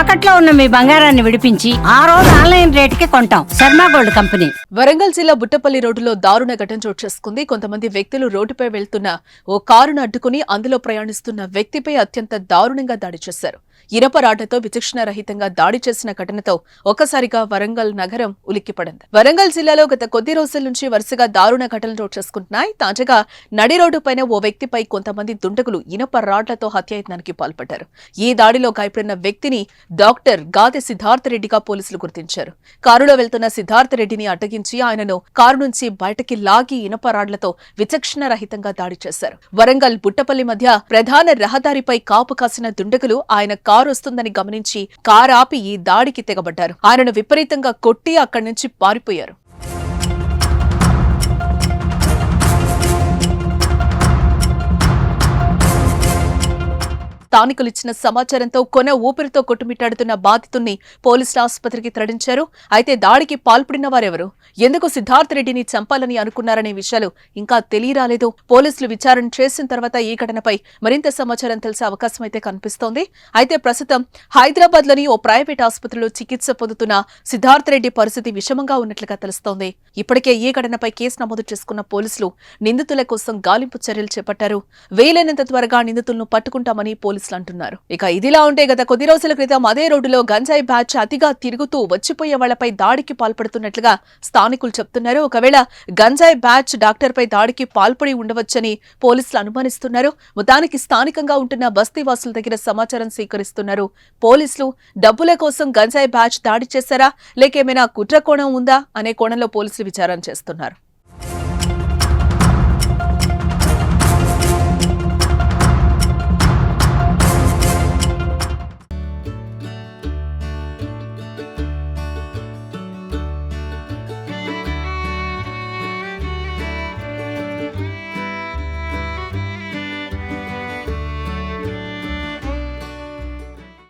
తాకట్లో ఉన్న మీ బంగారాన్ని విడిపించి ఆ రోజు ఆన్లైన్ రేటుకి కొంటాం. Sharma gold company. వరంగల్ జిల్లా బుట్టపల్లి రోడ్డులో దారుణ ఘటన చోటు చేసుకుంది. కొంతమంది వ్యక్తులు రోడ్డుపై వెళ్తున్న ఓ కారును అడ్డుకుని అందులో ప్రయాణిస్తున్న వ్యక్తిపై అత్యంత దారుణంగా దాడి చేశారు. ఇనప రాటతో విచక్షణ రహితంగా దాడి చేసిన ఘటనతో ఒక్కసారిగా వరంగల్ నగరం ఉలిక్కిపడింది. వరంగల్ జిల్లాలో గత కొద్ది రోజుల నుంచి వరుసగా దారుణ ఘటనలు చోటు చేసుకుంటున్నాయి. తాజాగా నడి రోడ్డుపైన ఓ వ్యక్తిపై కొంతమంది దుండగులు ఇనప రాడ్లతో హత్యాయత్నానికి పాల్పడ్డారు. ఈ దాడిలో గాయపడిన వ్యక్తిని డాక్టర్ గాదె సిద్ధార్థ రెడ్డిగా పోలీసులు గుర్తించారు. కారులో వెళ్తున్న సిద్ధార్థ రెడ్డిని అడ్డగించి ఆయనను కారు నుంచి బయటకి లాగి ఇనపరాడ్లతో విచక్షణరహితంగా విచక్షణ రహితంగా దాడి చేశారు. వరంగల్ బుట్టపల్లి మధ్య ప్రధాన రహదారిపై కాపు కాసిన దుండగులు ఆయన కారు వస్తుందని గమనించి కారు ఆపి ఈ దాడికి తెగబడ్డారు. ఆయనను విపరీతంగా కొట్టి అక్కడి నుంచి పారిపోయారు. స్థానికులు ఇచ్చిన సమాచారంతో కొన ఊపిరితో కొట్టుమిట్టాడుతున్న బాధితుల్ని పోలీసుల ఆసుపత్రికి తరలించారు. అయితే దాడికి పాల్పడిన వారెవరు? ఎందుకు సిద్ధార్థ రెడ్డిని చంపాలని అనుకున్నారనే విషయాలు ఇంకా తెలియరాలేదు. పోలీసులు విచారణ చేసిన తర్వాత ఈ ఘటనపై మరింత సమాచారం తెలిసే అవకాశం అయితే కనిపిస్తోంది. అయితే ప్రస్తుతం హైదరాబాద్లోని ఓ ప్రైవేట్ ఆసుపత్రిలో చికిత్స పొందుతున్న సిద్ధార్థ రెడ్డి పరిస్థితి విషమంగా ఉన్నట్లుగా తెలుస్తోంది. ఇప్పటికే ఈ ఘటనపై కేసు నమోదు చేసుకున్న పోలీసులు నిందితుల కోసం గాలింపు చర్యలు చేపట్టారు. వీలైనంత త్వరగా నిందితులను పట్టుకుంటామని పోలీసులు అంటున్నారు ఇక ఇదిలా ఉంటే గత కొద్ది రోజుల క్రితం అదే రోడ్డులో గంజాయి బ్యాచ్ అతిగా తిరుగుతూ వచ్చిపోయే వాళ్ళపై దాడికి పాల్పడుతున్నట్లుగా స్థానికులు చెప్తున్నారు. ఒకవేళ గంజాయి బ్యాచ్ డాక్టర్ పై దాడికి పాల్పడి ఉండవచ్చని పోలీసులు అనుమానిస్తున్నారు. మొత్తానికి స్థానికంగా ఉంటున్న బస్తీ వాసుల దగ్గర సమాచారం స్వీకరిస్తున్నారు పోలీసులు డబ్బుల కోసం గంజాయి బ్యాచ్ దాడి చేశారా? లేకేమైనా కుట్ర కోణం ఉందా? అనే కోణంలో పోలీసులు విచారణ చేస్తున్నారు.